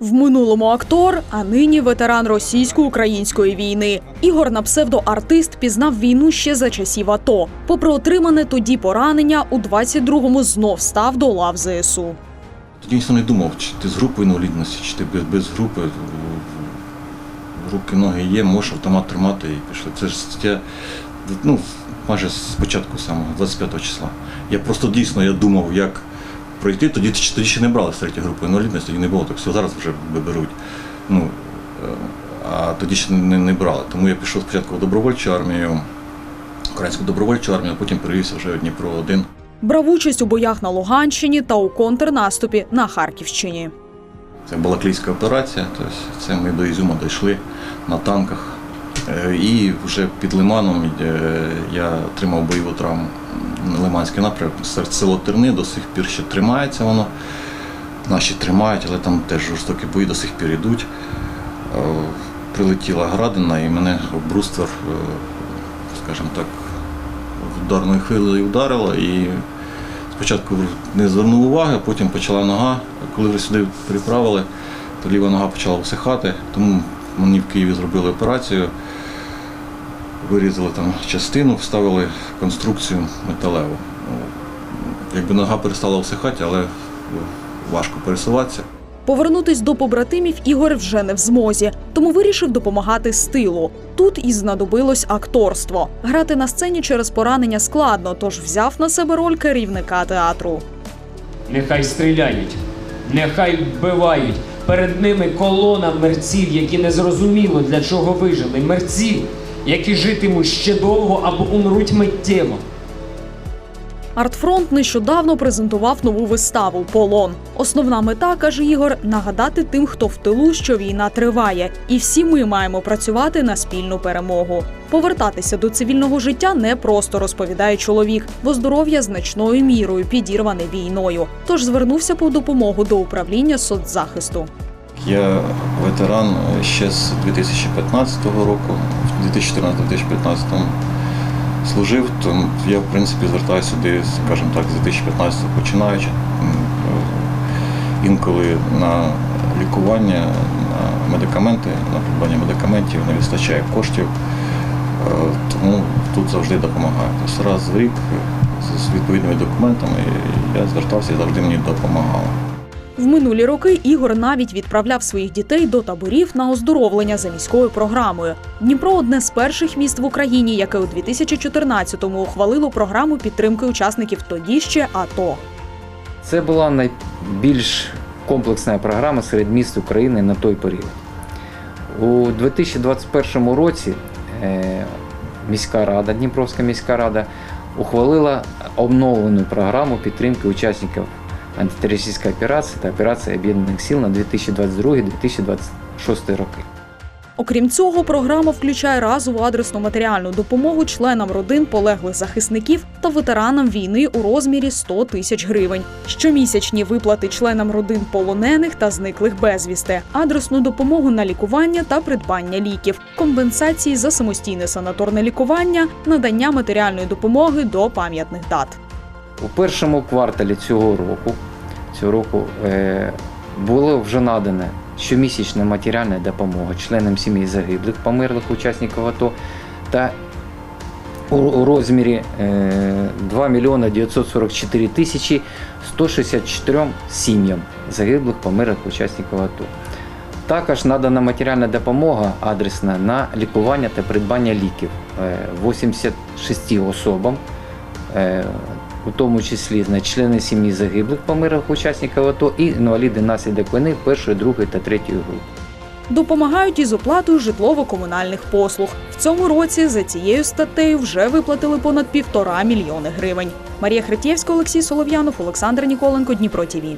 В минулому актор, а нині ветеран російсько-української війни. Ігор на псевдоартист пізнав війну ще за часів АТО. Попри отримане тоді поранення, у 22-му знов став до лав ЗСУ. Тоді ніхто не думав, чи ти з групою інвалідності, чи ти без, без групи. Руки, ноги є, можеш автомат тримати і пішли. Це ж я ну, майже з початку самого, 25 числа. Я просто дійсно я думав, як пройти. Тоді, тоді ще не брали з третьої групи інвалідності, тоді не було так все, зараз вже беруть. Ну, е, а тоді ще не, не брали. Тому я пішов спочатку в добровольчу армію, українську добровольчу армію, а потім перевівся вже в Дніпро 1 Брав участь у боях на Луганщині та у контрнаступі на Харківщині. Це Балаклійська операція, тобто це ми до Ізюма дійшли на танках. Е, І вже під Лиманом е, я отримав бойову травму. Лиманський напрямок, серед село Терни до сих пір ще тримається воно. Наші тримають, але там теж жорстокі бої до сих пір йдуть. Е, Прилетіла градина і мене бруствер, е, скажімо так, ударною хвилею ударило. І спочатку не звернув уваги, потім почала нога. Коли вже сюди переправили, то ліва нога почала всихати, тому мені в Києві зробили операцію, вирізали там частину, вставили конструкцію металеву. Ну, Якби нога перестала всихати, але важко пересуватися. Повернутись до побратимів Ігор вже не в змозі, тому вирішив допомагати з тилу. Тут і знадобилось акторство. Грати на сцені через поранення складно, тож взяв на себе роль керівника театру. Нехай стріляють, нехай вбивають. Перед ними колона мерців, які незрозуміло для чого вижили. Мерців, які житимуть ще довго або умруть миттєво. Артфронт нещодавно презентував нову виставу Полон. Основна мета, каже Ігор, нагадати тим, хто в тилу, що війна триває, і всі ми маємо працювати на спільну перемогу. Повертатися до цивільного життя не просто розповідає чоловік, бо здоров'я значною мірою підірване війною. Тож звернувся по допомогу до управління соцзахисту. Я ветеран ще з 2015 року, в 2014-2015 служив, то я в принципі звертаюся сюди, скажімо так, з 2015 починаючи. Е, Інколи на лікування, на медикаменти, на придбання медикаментів не вистачає коштів, е, тому тут завжди допомагаю. Тобто раз в рік з відповідними документами я звертався і завжди мені допомагали. В минулі роки Ігор навіть відправляв своїх дітей до таборів на оздоровлення за міською програмою. Дніпро одне з перших міст в Україні, яке у 2014-му ухвалило програму підтримки учасників тоді ще АТО. Це була найбільш комплексна програма серед міст України на той період. У 2021 році е, міська рада, Дніпровська міська рада, ухвалила обновлену програму підтримки учасників антитерористичної операції та операції Об'єднаних сил на 2022-2026 роки. Окрім цього, програма включає разову адресну матеріальну допомогу членам родин полеглих захисників та ветеранам війни у розмірі 100 тисяч гривень, щомісячні виплати членам родин полонених та зниклих безвісти, адресну допомогу на лікування та придбання ліків, компенсації за самостійне санаторне лікування, надання матеріальної допомоги до пам'ятних дат. У першому кварталі цього року, цього року е, було вже надане щомісячна матеріальна допомога членам сімей загиблих, померлих учасників АТО та у, розмірі е, 2 мільйона 944 тисячі 164 сім'ям загиблих, померлих учасників АТО. Також надана матеріальна допомога адресна на лікування та придбання ліків е, 86 особам, е, у тому числі значить, члени сім'ї загиблих померлих учасників АТО і інваліди наслідок війни першої, другої та третьої групи. Допомагають із оплатою житлово-комунальних послуг. В цьому році за цією статтею вже виплатили понад півтора мільйони гривень. Марія Хретєвська, Олексій Солов'янов, Олександр Ніколенко, Дніпро ТІВІ.